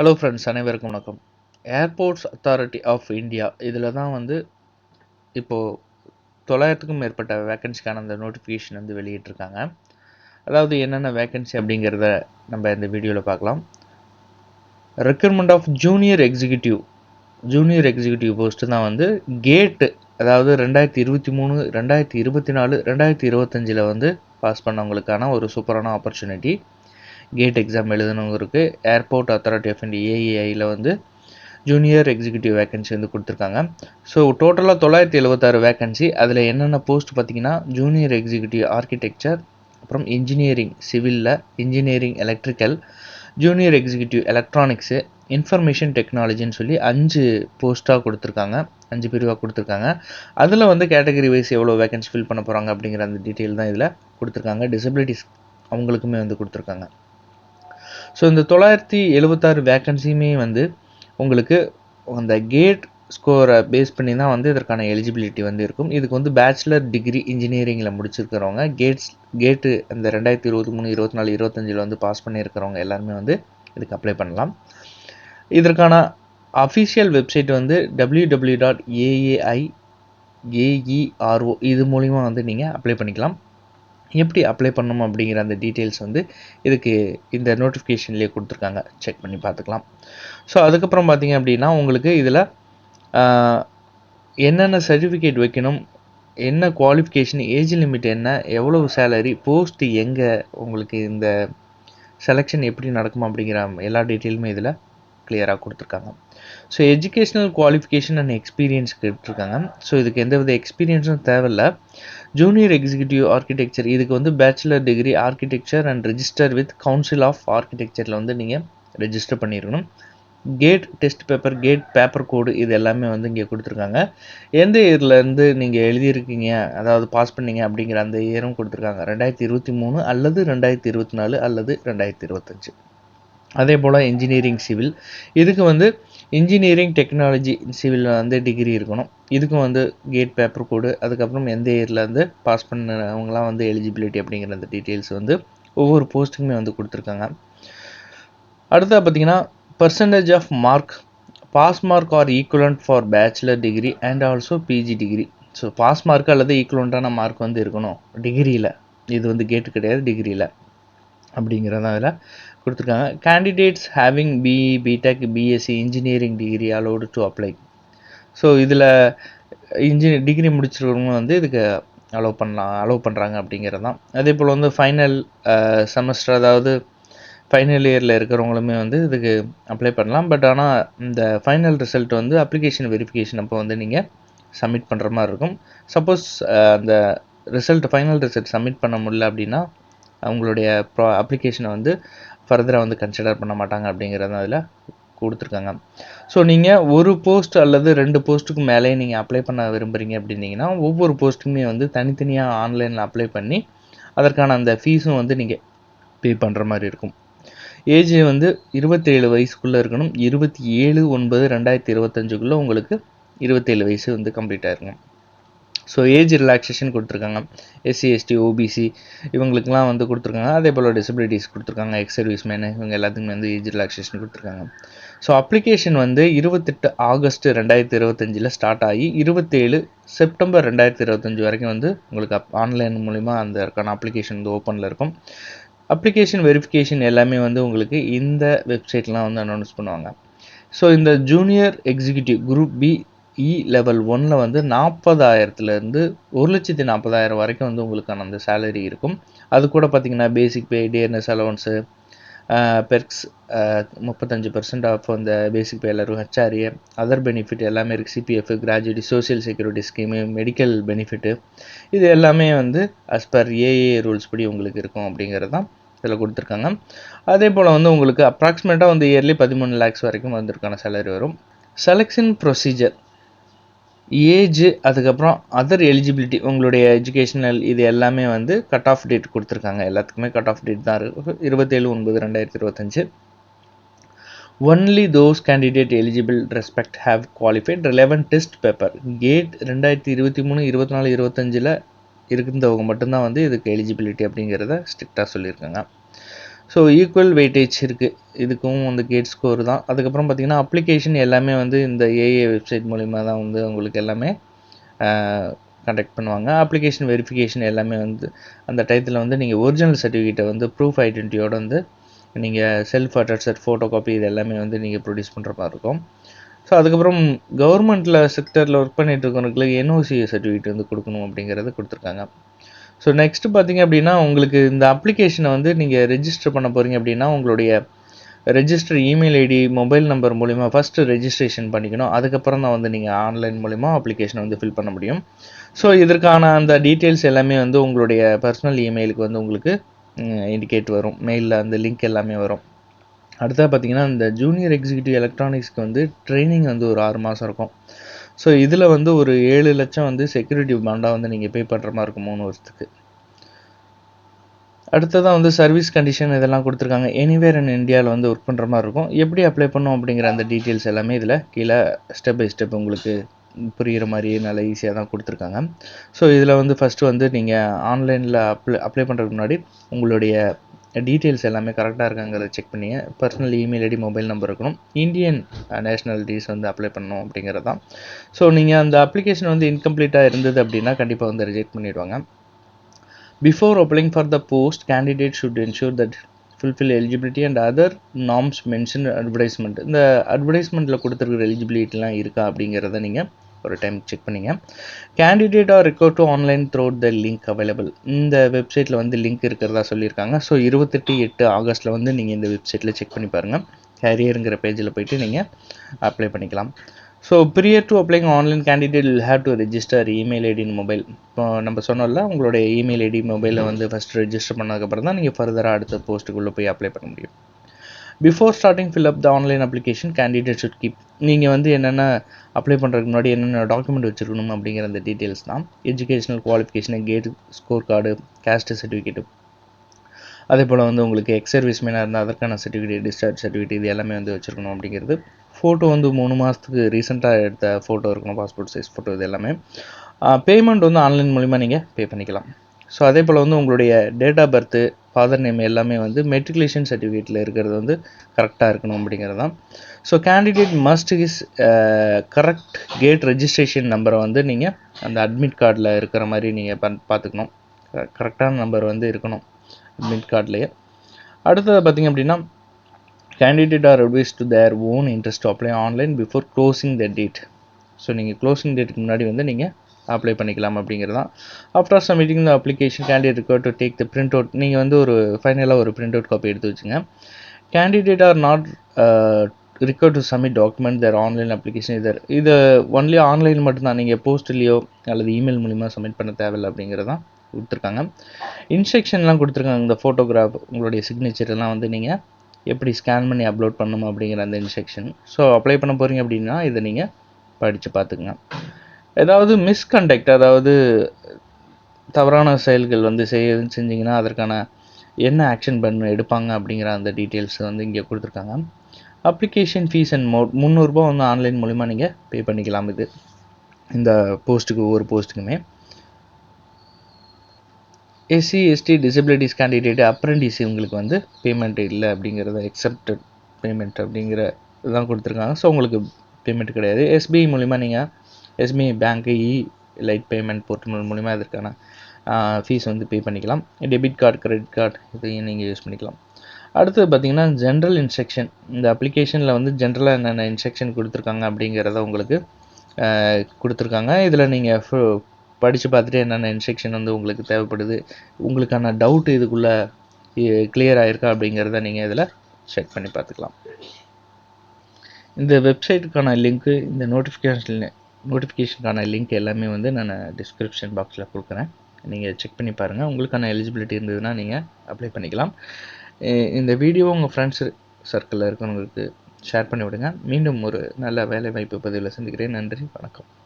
Hello friends அனைவருக்கும் வணக்கம். Airports authority of India இதில் தான் வந்து இப்போது தொள்ளாயிரத்துக்கும் மேற்பட்ட வேக்கன்சிக்கான அந்த நோட்டிஃபிகேஷன் வந்து வெளியிட்டிருக்காங்க. அதாவது என்னென்ன வேக்கன்சி அப்படிங்கிறத நம்ம இந்த வீடியோவில் பார்க்கலாம். Recruitment of junior executive junior executive post தான் வந்து கேட்டு அதாவது ரெண்டாயிரத்தி இருபத்தி மூணு ரெண்டாயிரத்தி இருபத்தி நாலு ரெண்டாயிரத்தி இருபத்தஞ்சில் வந்து பாஸ் பண்ணவங்களுக்கான ஒரு சூப்பரான ஆப்பர்ச்சுனிட்டி கேட் எக்ஸாம் எழுதணுங்கிறதுக்கு ஏர்போர்ட் அத்தாரிட்டி ஆஃப் இந்தியா ஏஏஐயில் வந்து ஜூனியர் எக்ஸிக்யூட்டிவ் வேகன்சி வந்து கொடுத்துருக்காங்க. ஸோ டோட்டலாக தொள்ளாயிரத்தி எழுபத்தாறு வேகன்சி அதில் என்னென்ன போஸ்ட் பார்த்தீங்கன்னா ஜூனியர் எக்ஸிக்யூட்டிவ் ஆர்கிடெக்சர் அப்புறம் engineering சிவிலில் engineering electrical junior executive electronics information டெக்னாலஜின்னு சொல்லி அஞ்சு போஸ்ட்டாக கொடுத்துருக்காங்க. அஞ்சு பிரிவாக கொடுத்துருக்காங்க. அதில் வந்து கேட்டகரி வைஸ் எவ்வளோ வேகன்சி ஃபில் பண்ண போகிறாங்க அப்படிங்கிற அந்த டீட்டெயில் தான் இதில் கொடுத்துருக்காங்க. டிசபிலிட்டிஸ் அவங்களுக்குமே வந்து கொடுத்துருக்காங்க. ஸோ இந்த தொள்ளாயிரத்தி எழுபத்தாறு வேக்கன்சியுமே வந்து உங்களுக்கு அந்த கேட் ஸ்கோரை பேஸ் பண்ணி தான் வந்து இதற்கான எலிஜிபிலிட்டி வந்து இருக்கும். இதுக்கு வந்து பேச்சுலர் டிகிரி இன்ஜினியரிங்கில் முடிச்சிருக்கிறவங்க கேட்ஸ் கேட்டு அந்த ரெண்டாயிரத்தி இருபத்தி மூணு இருபத்தி நாலு இருபத்தஞ்சில் வந்து பாஸ் பண்ணியிருக்கிறவங்க எல்லாருமே வந்து இதுக்கு அப்ளை பண்ணலாம். இதற்கான அஃபிஷியல் வெப்சைட் வந்து W W dot AAI AERO இது மூலிமா வந்து நீங்கள் அப்ளை பண்ணிக்கலாம். எப்படி அப்ளை பண்ணணும் அப்படிங்கிற அந்த டீட்டெயில்ஸ் வந்து இதுக்கு இந்த நோட்டிஃபிகேஷன்லேயே கொடுத்துருக்காங்க. செக் பண்ணி பார்த்துக்கலாம். ஸோ அதுக்கப்புறம் பார்த்தீங்க அப்படின்னா உங்களுக்கு இதில் என்னென்ன சர்டிஃபிகேட் வைக்கணும் என்ன குவாலிஃபிகேஷன் ஏஜ் லிமிட் என்ன எவ்வளவு சேலரி போஸ்ட் எங்கே உங்களுக்கு இந்த செலெக்ஷன் எப்படி நடக்கும் அப்படிங்கிற எல்லா டீட்டெயிலுமே இதில் கிளியராக கொடுத்துருக்காங்க. So educational qualification and experience கேட்டிருக்காங்க. ஸோ இதுக்கு எந்த வித எக்ஸ்பீரியன்ஸும் தேவையில்லை. ஜூனியர் எக்ஸிக்யூட்டிவ் ஆர்கிடெக்சர் இதுக்கு வந்து bachelor degree architecture and register with council of ஆர்கிடெக்சரில் வந்து நீங்கள் ரெஜிஸ்டர் பண்ணியிருக்கணும் GATE test paper GATE paper code இது எல்லாமே வந்து இங்கே கொடுத்துருக்காங்க. எந்த இயர்லேருந்து நீங்கள் எழுதியிருக்கீங்க அதாவது பாஸ் பண்ணீங்க அப்படிங்கிற அந்த இயரும் கொடுத்துருக்காங்க. ரெண்டாயிரத்தி இருபத்தி மூணு அல்லது ரெண்டாயிரத்தி இருபத்தி நாலு அல்லது ரெண்டாயிரத்தி இருபத்தஞ்சு. அதே போல் இன்ஜினியரிங் சிவில் இதுக்கு வந்து இன்ஜினியரிங் டெக்னாலஜி சிவில் வந்து டிகிரி இருக்கணும். இதுக்கும் வந்து கேட் பேப்பர் கோடு. அதுக்கப்புறம் எந்த இயர்லேருந்து வந்து பாஸ் பண்ணவங்களாம் வந்து எலிஜிபிலிட்டி அப்படிங்கிற அந்த டீட்டெயில்ஸ் வந்து ஒவ்வொரு போஸ்ட்டுக்குமே வந்து கொடுத்துருக்காங்க. அடுத்தது பார்த்தீங்கன்னா percentage of mark pass mark or equivalent for bachelor degree and also PG degree so pass mark அல்லது ஈக்குவலண்ட்டான மார்க் வந்து இருக்கணும். டிகிரியில் இது வந்து கேட்டு கிடையாது டிகிரியில் அப்படிங்கிறதான் அதில் கொடுத்துருக்காங்க. Candidates having BE BTech BSc engineering degree allowed to apply so இதில் இன்ஜினியர் டிகிரி முடிச்சிருக்கவங்க வந்து இதுக்கு அலோவ் பண்ணலாம் அலோவ் பண்ணுறாங்க அப்படிங்கிறது தான். அதே போல் வந்து ஃபைனல் செமஸ்டர் அதாவது ஃபைனல் இயரில் இருக்கிறவங்களுமே வந்து இதுக்கு அப்ளை பண்ணலாம். பட் ஆனால் இந்த ஃபைனல் ரிசல்ட் வந்து அப்ளிகேஷன் வெரிஃபிகேஷன் அப்போ வந்து நீங்கள் சப்மிட் பண்ணுற மாதிரி இருக்கும். சப்போஸ் அந்த ரிசல்ட் ஃபைனல் ரிசல்ட் சப்மிட் பண்ண முடியல அப்படின்னா அவங்களுடைய ப்ரா அப்ளிகேஷனை வந்து ஃபர்தராக வந்து கன்சிடர் பண்ண மாட்டாங்க அப்படிங்கிறத அதில் கொடுத்துருக்காங்க. ஸோ நீங்கள் ஒரு போஸ்ட் அல்லது ரெண்டு போஸ்ட்டுக்கு மேலே நீங்கள் அப்ளை பண்ண விரும்புகிறீங்க அப்படின்னீங்கன்னா ஒவ்வொரு போஸ்ட்டுக்குமே வந்து தனித்தனியாக ஆன்லைனில் அப்ளை பண்ணி அதற்கான அந்த ஃபீஸும் வந்து நீங்கள் பே பண்ணுற மாதிரி இருக்கும். ஏஜ் வந்து இருபத்தேழு வயசுக்குள்ளே இருக்கணும். இருபத்தி ஏழு ஒன்பது ரெண்டாயிரத்தி இருபத்தஞ்சுக்குள்ளே உங்களுக்கு இருபத்தேழு வயசு வந்து கம்ப்ளீட் ஆயிருக்கும் ஸோ ஏஜ் ரிலாக்ஸேஷன் கொடுத்துருக்காங்க. எஸ்சி எஸ்டி ஓபிசி இவங்களுக்குலாம் வந்து கொடுத்துருக்காங்க. அதே போல் டிசபிலிட்டிஸ் கொடுத்துருக்காங்க. எக்ஸ் சர்வீஸ் மேனு இவங்க எல்லாத்துக்குமே வந்து ஏஜ் ரிலாக்ஸேஷன் கொடுத்துருக்காங்க. ஸோ அப்ளிகேஷன் வந்து இருபத்தெட்டு ஆகஸ்ட் ரெண்டாயிரத்தி இருபத்தஞ்சில் ஸ்டார்ட் ஆகி இருபத்தேழு செப்டம்பர் ரெண்டாயிரத்தி இருபத்தஞ்சி வரைக்கும் வந்து உங்களுக்கு அப் ஆன்லைன் மூலிமா அந்த இருக்கான அப்ளிகேஷன் வந்து ஓப்பனில் இருக்கும். அப்ளிகேஷன் வெரிஃபிகேஷன் எல்லாமே வந்து உங்களுக்கு இந்த வெப்சைட்லாம் வந்து அனௌன்ஸ் பண்ணுவாங்க. ஸோ இந்த junior executive group B E level ஒன்னில் வந்து நாற்பதாயிரத்துலேருந்து ஒரு லட்சத்தி நாற்பதாயிரம் வரைக்கும் வந்து உங்களுக்கான அந்த சேலரி இருக்கும். அது கூட பார்த்தீங்கன்னா basic pay TNS allowance perks முப்பத்தஞ்சு பர்சன்ட் ஆஃப் அந்த பேசிக் பே எல்லாரும் ஹெச்ஆர்ஏ அதர் பெனிஃபிட் எல்லாமே இருக்குது CPF gratuity social security scheme medical benefit இது எல்லாமே வந்து அஸ் பர் ஏஏ ரூல்ஸ் படி உங்களுக்கு இருக்கும் அப்படிங்கிறது தான் இதில் கொடுத்துருக்காங்க. அதே போல் வந்து உங்களுக்கு அப்ராக்சிமேட்டாக வந்து இயர்லி பதிமூணு லேக்ஸ் வரைக்கும் வந்திருக்கான சேலரி வரும். செலெக்ஷன் ப்ரொசீஜர் ஏஜு அதுக்கப்புறம் அதர் எலிஜிபிலிட்டி உங்களுடைய எஜுகேஷனல் இது எல்லாமே வந்து கட் ஆஃப் டேட் கொடுத்துருக்காங்க. எல்லாத்துக்குமே கட் ஆஃப் டேட் தான் இருக்குது இருபத்தேழு ஒன்பது ரெண்டாயிரத்தி இருபத்தஞ்சு. Only those candidate eligible respect have qualified relevant test paper GATE ரெண்டாயிரத்தி இருபத்தி மூணு இருபத்தி நாலு இருபத்தஞ்சில் இருந்தவங்க மட்டும்தான் வந்து இதுக்கு எலிஜிபிலிட்டி அப்படிங்கிறத ஸ்ட்ரிக்டாக சொல்லியிருக்காங்க. ஸோ ஈக்குவல் வெயிட்டேஜ் இருக்குது இதுக்கும் வந்து கேட் ஸ்கோர் தான். அதுக்கப்புறம் பார்த்திங்கன்னா அப்ளிகேஷன் எல்லாமே வந்து இந்த ஏஏ வெப்சைட் மூலிமா தான் வந்து உங்களுக்கு எல்லாமே கண்டக்ட் பண்ணுவாங்க. அப்ளிகேஷன் வெரிஃபிகேஷன் எல்லாமே வந்து அந்த டயத்தில் வந்து நீங்கள் ஒரிஜினல் சர்டிஃபிகேட்டை வந்து ப்ரூஃப் ஐடென்டிட்டியோட வந்து நீங்கள் செல்ஃப் அட்டஸ்டட் ஃபோட்டோ காப்பி இது எல்லாமே வந்து நீங்கள் ப்ரொடியூஸ் பண்ணுற மாதிரி இருக்கும். ஸோ அதுக்கப்புறம் கவர்மெண்ட்டில் செக்டரில் ஒர்க் பண்ணிகிட்டு இருக்கவங்களுக்கு என்ஓசி சர்டிஃபிகேட் வந்து கொடுக்கணும் அப்படிங்கிறது கொடுத்துருக்காங்க. ஸோ நெக்ஸ்ட் பார்த்தீங்க அப்படின்னா உங்களுக்கு இந்த அப்ளிகேஷனை வந்து நீங்கள் ரெஜிஸ்டர் பண்ண போகிறீங்க அப்படின்னா உங்களுடைய register email ID mobile number மூலிமா ஃபஸ்ட்டு ரெஜிஸ்ட்ரேஷன் பண்ணிக்கணும். அதுக்கப்புறம் தான் வந்து நீங்கள் ஆன்லைன் மூலிமா அப்ளிகேஷனை வந்து ஃபில் பண்ண முடியும். ஸோ இதற்கான அந்த டீட்டெயில்ஸ் எல்லாமே வந்து உங்களுடைய பர்சனல் இமெயிலுக்கு வந்து உங்களுக்கு இண்டிகேட் வரும். மெயிலில் அந்த லிங்க் எல்லாமே வரும். அடுத்தது பார்த்தீங்கன்னா இந்த ஜூனியர் எக்ஸிக்யூட்டிவ் எலக்ட்ரானிக்ஸ்க்கு வந்து ட்ரைனிங் வந்து ஒரு ஆறு மாதம் இருக்கும். ஸோ இதில் வந்து ஒரு ஏழு லட்சம் வந்து செக்யூரிட்டி பாண்டாக வந்து நீங்கள் பே பண்ணுற மாதிரி இருக்கும் மூணு வருஷத்துக்கு. அடுத்ததான் வந்து சர்வீஸ் கண்டிஷன் இதெல்லாம் கொடுத்துருக்காங்க. எனிவேர் இன் இந்தியாவில் வந்து ஒர்க் பண்ணுற மாதிரி இருக்கும். எப்படி அப்ளை பண்ணும் அப்படிங்கிற அந்த டீட்டெயில்ஸ் எல்லாமே இதில் கீழே ஸ்டெப் பை ஸ்டெப் உங்களுக்கு புரிகிற மாதிரியே நல்லா ஈஸியாக தான் கொடுத்துருக்காங்க. ஸோ இதில் வந்து ஃபஸ்ட்டு வந்து நீங்கள் ஆன்லைனில் அப்ளை அப்ளை பண்ணுறதுக்கு முன்னாடி உங்களுடைய டீட்டெயில்ஸ் எல்லாமே கரெக்டாக இருக்காங்கிறத செக் பண்ணி personal email ID mobile number இருக்கணும். இந்தியன் நேஷ்னாலிட்டிஸ் uh, வந்து அப்ளை பண்ணணும் அப்படிங்கிறது தான். ஸோ நீங்கள் அந்த அப்ளிகேஷன் வந்து இன்கம்ப்ளீட்டாக இருந்தது அப்படின்னா கண்டிப்பாக வந்து ரிஜெக்ட் பண்ணிடுவாங்க. Before applying for the post candidate should ensure that fulfil eligibility and other norms mention advertisement இந்த அட்வர்டைஸ்மெண்ட்டில் கொடுத்துருக்குற எலிஜிபிலிட்டிலாம் இருக்கா அப்படிங்கிறத நீங்கள் ஒரு டைம் செக் பண்ணிங்க. Candidate are record to online through the link available இந்த வெப்சைட்டில் வந்து லிங்க் இருக்கிறதா சொல்லியிருக்காங்க. ஸோ இருபத்தெட்டு எட்டு ஆகஸ்ட்டில் வந்து நீங்கள் இந்த வெப்சைட்டில் செக் பண்ணி பாருங்கள் கேரியருங்கிற பேஜில் போயிட்டு நீங்கள் அப்ளை பண்ணிக்கலாம். So prior to applying online candidate will have to register email ஐடின் mobile இப்போ நம்ம சொன்னோம்ல உங்களுடைய இமெயில் ஐடி மொபைலில் வந்து ஃபஸ்ட் ரெஜிஸ்டர் பண்ணதுக்கப்புறம் தான் நீங்கள் ஃபர்தராக அடுத்த போஸ்ட்டுக்குள்ளே போய் அப்ளை பண்ண முடியும். Before starting fill up the online application candidate should keep நீங்கள் வந்து என்னென்ன அப்ளை பண்ணுறதுக்கு முன்னாடி என்னென்ன டாக்குமெண்ட் வச்சுருக்கணும் அப்படிங்கிற அந்த டீட்டெயில்ஸ் தான். Educational qualification GATE score card caste certificate அதே போல் வந்து உங்களுக்கு எக்ஸ் சர்வீஸ் மேனாக இருந்தால் அதற்கான சர்டிஃபிகேட் டிஸ்சார்ஜ் சர்டிஃபிகேட் இது எல்லாமே வந்து வச்சுருக்கணும் அப்படிங்கிறது. ஃபோட்டோ வந்து மூணு மாதத்துக்கு ரீசெண்டாக எடுத்த ஃபோட்டோ இருக்கணும் பாஸ்போர்ட் சைஸ் ஃபோட்டோ இது எல்லாமே. பேமெண்ட் வந்து ஆன்லைன் மூலிமா நீங்கள் பே பண்ணிக்கலாம். ஸோ அதே போல் வந்து உங்களுடைய date of birth father name எல்லாமே வந்து மெட்ரிகுலேஷன் சர்டிஃபிகேட்டில் இருக்கிறது வந்து கரெக்டாக இருக்கணும் அப்படிங்கிறது தான் so candidate must is correct GATE registration நம்பரை வந்து நீங்கள் அந்த அட்மிட் கார்டில் இருக்கிற மாதிரி நீங்கள் பண் பார்த்துக்கணும் கரெக்டான நம்பர் வந்து இருக்கணும் அட்மிட் கார்ட்லேயே அடுத்தது பார்த்திங்க அப்படின்னா candidate are advise to their own interest apply online before closing the date so நீங்கள் க்ளோசிங் டேட்டுக்கு முன்னாடி வந்து நீங்கள் அப்ளை பண்ணிக்கலாம் அப்படிங்கிறது தான் after submitting the application candidate require to take the print out நீங்கள் வந்து ஒரு ஃபைனலாக ஒரு பிரிண்ட் அவுட் காப்பி எடுத்து வச்சுங்க. Candidate are not require to submit document through online application either இது ஒன்லி ஆன்லைன் மட்டும்தான். நீங்கள் போஸ்ட்லேயோ அல்லது இமெயில் மூலிமா சப்மிட் பண்ண தேவையில்லை அப்படிங்கிறது தான் கொடுத்துருக்காங்க இன்ஸ்ட்ரக்ஷன்லாம் கொடுத்துருக்காங்க. இந்த ஃபோட்டோகிராஃப் உங்களுடைய சிக்னேச்சர் எல்லாம் வந்து நீங்கள் எப்படி ஸ்கேன் பண்ணி அப்லோட் பண்ணணும் அப்படிங்கிற அந்த இன்ஸ்ட்ரக்ஷன் ஸோ அப்ளை பண்ண போகிறீங்க அப்படின்னா இதை நீங்கள் படித்து பார்த்துக்குங்க. ஏதாவது மிஸ்கண்டக்ட் அதாவது தவறான செயல்கள் வந்து செய்ய செஞ்சிங்கன்னா அதற்கான என்ன ஆக்ஷன் பண்ண எடுப்பாங்க அப்படிங்கிற அந்த டீட்டெயில்ஸ் வந்து இங்கே கொடுத்துருக்காங்க. அப்ளிகேஷன் ஃபீஸ் அண்ட் மோட் முந்நூறுரூபா வந்து ஆன்லைன் மூலிமா நீங்கள் பே பண்ணிக்கலாம் இது. இந்த போஸ்ட்டுக்கு ஒவ்வொரு போஸ்ட்டுக்குமே SC ST disabilities candidate apprentice இவங்களுக்கு வந்து பேமெண்ட் இல்லை அப்படிங்கிறத எக்ஸப்டட் பேமெண்ட் அப்படிங்கிற இதுதான் கொடுத்துருக்காங்க. ஸோ உங்களுக்கு பேமெண்ட் கிடையாது. எஸ்பிஐ மூலிமா நீங்கள் எஸ்பிஐ பேங்க்கு இ லைட் பேமெண்ட் போர்ட்டல் மூலிமா இதற்கான ஃபீஸ் வந்து பே பண்ணிக்கலாம். டெபிட் கார்டு கிரெடிட் கார்டு இதையும் நீங்கள் யூஸ் பண்ணிக்கலாம். அடுத்தது பார்த்தீங்கன்னா ஜென்ரல் இன்ஸ்ட்ரக்ஷன் இந்த அப்ளிகேஷனில் வந்து ஜென்ரலாக என்னென்ன இன்ஸ்ட்ரக்ஷன் கொடுத்துருக்காங்க அப்படிங்கிறத உங்களுக்கு கொடுத்துருக்காங்க. இதில் நீங்கள் படித்து பார்த்துட்டு என்னென்ன இன்ஸ்ட்ரக்ஷன் வந்து உங்களுக்கு தேவைப்படுது உங்களுக்கான டவுட் இதுக்குள்ளே கிளியர் ஆகிருக்கா அப்படிங்கிறத நீங்கள் இதில் செக் பண்ணி பார்த்துக்கலாம். இந்த வெப்சைட்டுக்கான லிங்க்கு இந்த நோட்டிஃபிகேஷன் நோட்டிஃபிகேஷனுக்கான லிங்க் எல்லாமே வந்து நான் டிஸ்கிரிப்ஷன் பாக்ஸில் கொடுக்குறேன். நீங்கள் செக் பண்ணி பாருங்கள் உங்களுக்கான எலிஜிபிலிட்டி இருந்ததுன்னா நீங்கள் அப்ளை பண்ணிக்கலாம். இந்த வீடியோ உங்கள் ஃப்ரெண்ட்ஸ் சர்க்கிளில் இருக்கிறவங்களுக்கு ஷேர் பண்ணி விடுங்க. மீண்டும் ஒரு நல்ல வேலை வாய்ப்பு பதிவில் சந்திக்கிறேன். நன்றி வணக்கம்.